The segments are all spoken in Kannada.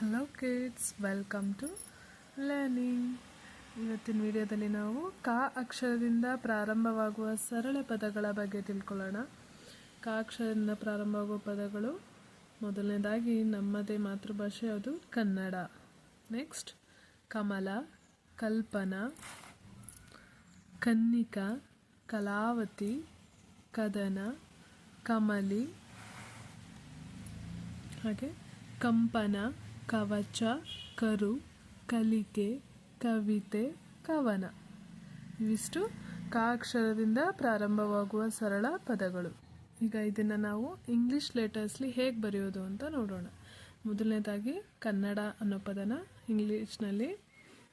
Hello kids welcome to learning ಇವತ್ತಿನ ವಿಡಿಯೋದಲ್ಲಿ ನಾವು ಕ ಅಕ್ಷರದಿಂದ ಪ್ರಾರಂಭವಾಗುವ ಸರಳ ಪದಗಳ ಬಗ್ಗೆ ತಿಳ್ಕೊಳ್ಳೋಣ. ಕ ಅಕ್ಷರದಿಂದ ಪ್ರಾರಂಭವಾಗುವ ಪದಗಳು ಮೊದಲನೇದಾಗಿ ನಮ್ಮದೇ ಮಾತೃಭಾಷೆ, ಅದು ಕನ್ನಡ. ನೆಕ್ಸ್ಟ್ ಕಮಲ, ಕಲ್ಪನಾ, ಕನ್ನಿಕಾ, ಕಲಾವತಿ, ಕದನ, ಕಮಲಿ, ಹಾಗೆ ಕಂಪನ ಕವಚ, ಕರು, ಕಲಿಕೆ, ಕವಿತೆ, ಕವನ. ಇವಿಷ್ಟು ಕ ಅಕ್ಷರದಿಂದ ಪ್ರಾರಂಭವಾಗುವ ಸರಳ ಪದಗಳು. ಈಗ ಇದನ್ನು ನಾವು ಇಂಗ್ಲಿಷ್ ಲೆಟರ್ಸ್ಲಿ ಹೇಗೆ ಬರೆಯೋದು ಅಂತ ನೋಡೋಣ. ಮೊದಲನೇದಾಗಿ ಕನ್ನಡ ಅನ್ನೋ ಪದನ ಇಂಗ್ಲೀಷ್ನಲ್ಲಿ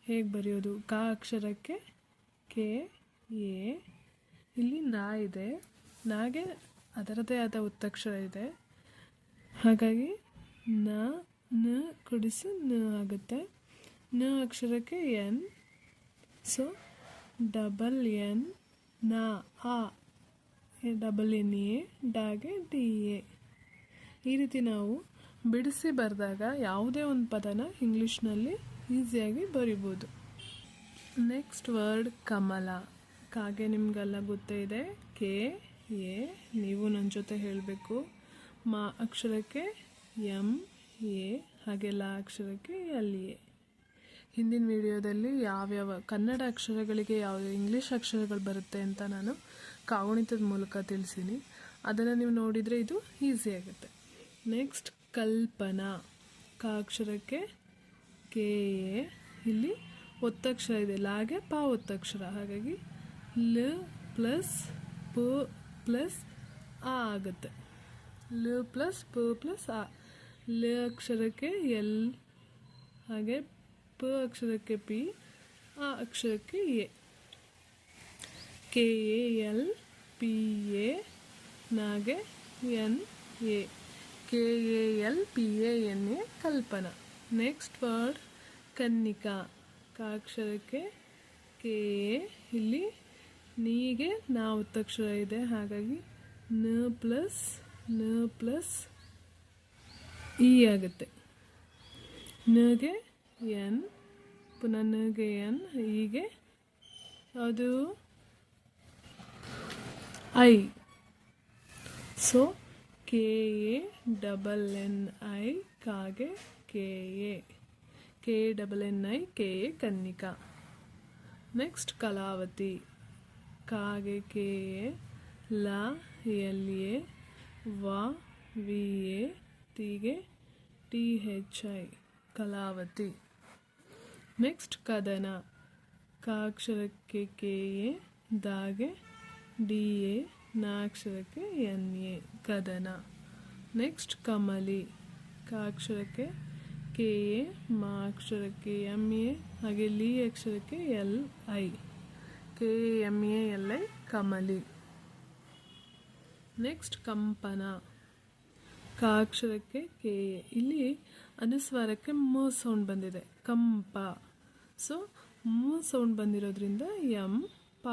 ಹೇಗೆ ಬರೆಯೋದು? ಕ ಅಕ್ಷರಕ್ಕೆ ಕೆ, ಎ, ಇಲ್ಲಿ ನಾ ಇದೆ. ನಾಗೆ ಅದರದೇ ಆದ ಉತ್ತಕ್ಷರ ಇದೆ. ಹಾಗಾಗಿ ನ ನ ಕುಡಿಸಿ, ನ ಆಗುತ್ತೆ. ನ ಅಕ್ಷರಕ್ಕೆ ಎನ್, ಸೊ, ಡಬಲ್ ಎನ್, ನ, ಆ. ಡಬಲ್ ಎನ್, ಎ, ಡಾಗೆ, ಡಿ, ಎ. ಈ ರೀತಿ ನಾವು ಬಿಡಿಸಿ ಬರೆದಾಗ ಯಾವುದೇ ಒಂದು ಪದನ ಇಂಗ್ಲೀಷ್ನಲ್ಲಿ ಈಸಿಯಾಗಿ ಬರಿಬೋದು. ನೆಕ್ಸ್ಟ್ ವರ್ಡ್ ಕಮಲ. ಕಾಗೆ ನಿಮಗೆಲ್ಲ ಗೊತ್ತೇ ಇದೆ. ಕೆ, ಎ, ನೀವು ನನ್ನ ಜೊತೆ ಹೇಳಬೇಕು. ಮಾ ಅಕ್ಷರಕ್ಕೆ ಎಂ ಎ ಹಾಗೆಲ್ಲ ಅಕ್ಷರಕ್ಕೆ ಅಲ್ಲಿ ಎ ಹಿಂದಿನ ವಿಡಿಯೋದಲ್ಲಿ ಯಾವ್ಯಾವ ಕನ್ನಡ ಅಕ್ಷರಗಳಿಗೆ ಯಾವ ಇಂಗ್ಲೀಷ್ ಅಕ್ಷರಗಳು ಬರುತ್ತೆ ಅಂತ ನಾನು ಕಾಗುಣಿತದ ಮೂಲಕ ತಿಳಿಸೀನಿ. ಅದನ್ನು ನೀವು ನೋಡಿದರೆ ಇದು ಈಸಿ ಆಗುತ್ತೆ. ನೆಕ್ಸ್ಟ್ ಕಲ್ಪನಾ. ಕ ಅಕ್ಷರಕ್ಕೆ ಕೆ ಎ ಇಲ್ಲಿ ಒತ್ತಕ್ಷರ ಇದೆ. ಲಾಗೆ ಪ ಒತ್ತಕ್ಷರ. ಹಾಗಾಗಿ ಲ ಪ್ಲಸ್ ಪ ಪ್ಲಸ್ ಆ ಆಗುತ್ತೆ. ಲ ಪ್ಲಸ್ ಪ ಪ್ಲಸ್ ಆ. ಲ ಅಕ್ಷರಕ್ಕೆ ಎಲ್, ಹಾಗೆ ಪ ಅಕ್ಷರಕ್ಕೆ ಪಿ ಆ ಅಕ್ಷರಕ್ಕೆ A. K A L, P A, ನಾಗೆ N A. K A L, P A N A, Kalpana. Next word, ಕನ್ನಿಕಾ. ಕ ಅಕ್ಷರಕ್ಕೆ ಕೆ ಎ, ಇಲ್ಲಿ ನೀಗೆ ನಾವು ಒತ್ತಕ್ಷರ ಇದೆ. ಹಾಗಾಗಿ ನ ಪ್ಲಸ್ನ ಪ್ಲಸ್ ಇ ಆಗುತ್ತೆ. ನಗೆ ಎನ್, ಪುನಃ ನಗೆ ಎನ್, ಹೀಗೆ. ಅದು I. So, K, A, double N, I, ಕಾಗೆ K, A. K, double N, I, K, A, Kannika. Next Kalavathi. ಕಾಗೆ ಕೆ, ಎ, ಲ, ಎಲ್, ಎ, ವ, ವಿ, ಎ ಟಿಗೆ T H I Kalavathi. Next ಕದನ. ಕಾಕ್ಷರಕ್ಕೆ ಕೆ ಎ, ದಾಗೆ ಡಿ ಎ, ನಾಕ್ಷರಕ್ಕೆ ಎನ್ ಎ, ಕದನ. ನೆಕ್ಸ್ಟ್ ಕಮಲಿ. ಕಾಕ್ಷರಕ್ಕೆ ಕೆ ಎ ಮ ಅಕ್ಷರಕ್ಕೆ ಎಂ ಎ, ಹಾಗೆ ಲಿ ಅಕ್ಷರಕ್ಕೆ L I. K M A, L I, Kamali. Next ಕಂಪನ. ಕ ಅಕ್ಷರಕ್ಕೆ ಕೆ, ಇಲ್ಲಿ ಅನುಸ್ವಾರಕ್ಕೆ ಮ ಸೌಂಡ್ ಬಂದಿದೆ. ಕಂಪ ಸೊ ಮ ಸೌಂಡ್ ಬಂದಿರೋದ್ರಿಂದ ಎಂ ಪ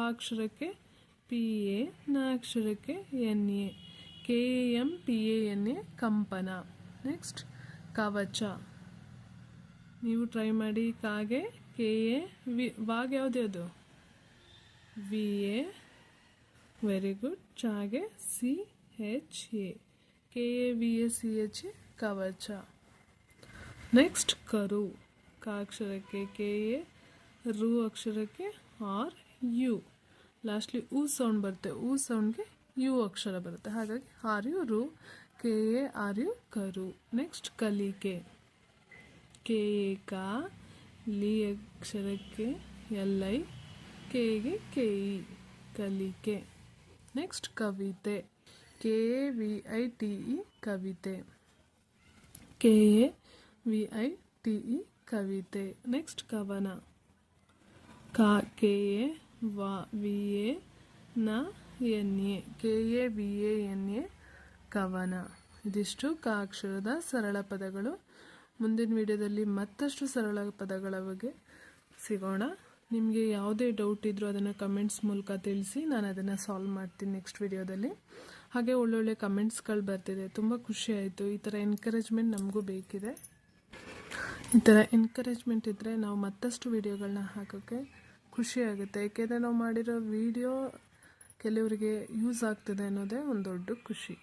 ಪಿ, ಎ ನ ಅಕ್ಷರಕ್ಕೆ N, A. K, M, P, A, N, A, ಕಂಪನ. ನೆಕ್ಸ್ಟ್ ಕವಚ. ನೀವು ಟ್ರೈ ಮಾಡಿ ಕಾಗೆ ಕೆ, ಎ, ವಿ, ವಾಗ್ ಯಾವುದು V, A very good ಚಾಗೆ C H A. K A V A C H ಕವಚ. ನೆಕ್ಸ್ಟ್ ಕರು. ಕ ಅಕ್ಷರಕ್ಕೆ ಕೆ ಎ ರು ಅಕ್ಷರಕ್ಕೆ ಆರ್ ಯು ಲಾಸ್ಟ್ಲಿ ಉ ಸೌಂಡ್ ಬರುತ್ತೆ. ಉ ಸೌಂಡ್ಗೆ ಯು ಅಕ್ಷರ ಬರುತ್ತೆ. ಹಾಗಾಗಿ ಆರ್ ಯು ರು ಕೆ ಎ ಆರ್ ಯು ಕರು. ನೆಕ್ಸ್ಟ್ ಕಲಿಕೆ. ಕೆ ಎ ಕ ಲಿ ಅಕ್ಷರಕ್ಕೆ ಎಲ್ ಐ ಕೆ ಕೆಗೆ ಕೆ ಇ ಕಲಿಕೆ. ನೆಕ್ಸ್ಟ್ ಕವಿತೆ. K A V I T E ಕವಿತೆ K A V I T E ಕವಿತೆ ನೆಕ್ಸ್ಟ್ ಕವನ ಕ ಕೆ ಎ ವ ವಿ ಎ ನ N A K A V A N A ಕವನ ಇದಿಷ್ಟು ಕ ಅಕ್ಷರದ ಸರಳ ಪದಗಳು. ಮುಂದಿನ ವಿಡಿಯೋದಲ್ಲಿ ಮತ್ತಷ್ಟು ಸರಳ ಪದಗಳ ಬಗ್ಗೆ ಸಿಗೋಣ. ನಿಮಗೆ ಯಾವುದೇ ಡೌಟ್ ಇದ್ದರೂ ಅದನ್ನು ಕಮೆಂಟ್ಸ್ ಮೂಲಕ ತಿಳಿಸಿ ನಾನು ಅದನ್ನು ಸಾಲ್ವ್ ಮಾಡ್ತೀನಿ ನೆಕ್ಸ್ಟ್ ವಿಡಿಯೋದಲ್ಲಿ ಹಾಗೆ ಒಳ್ಳೊಳ್ಳೆ ಕಮೆಂಟ್ಸ್ಗಳು ಬರ್ತಿದೆ. ತುಂಬ ಖುಷಿ ಆಯಿತು. ಈ ಥರ ಎನ್ಕರೇಜ್ಮೆಂಟ್ ನಮಗೂ ಬೇಕಿದೆ. ಈ ಥರ ಎನ್ಕರೇಜ್ಮೆಂಟ್ ಇದ್ದರೆ ನಾವು ಮತ್ತಷ್ಟು ವೀಡಿಯೋಗಳನ್ನ ಹಾಕೋಕ್ಕೆ ಖುಷಿಯಾಗುತ್ತೆ ಏಕೆಂದರೆ ನಾವು ಮಾಡಿರೋ ವೀಡಿಯೋ ಕೆಲವರಿಗೆ ಯೂಸ್ ಆಗ್ತಿದೆ ಅನ್ನೋದೇ ಒಂದು ದೊಡ್ಡ ಖುಷಿ.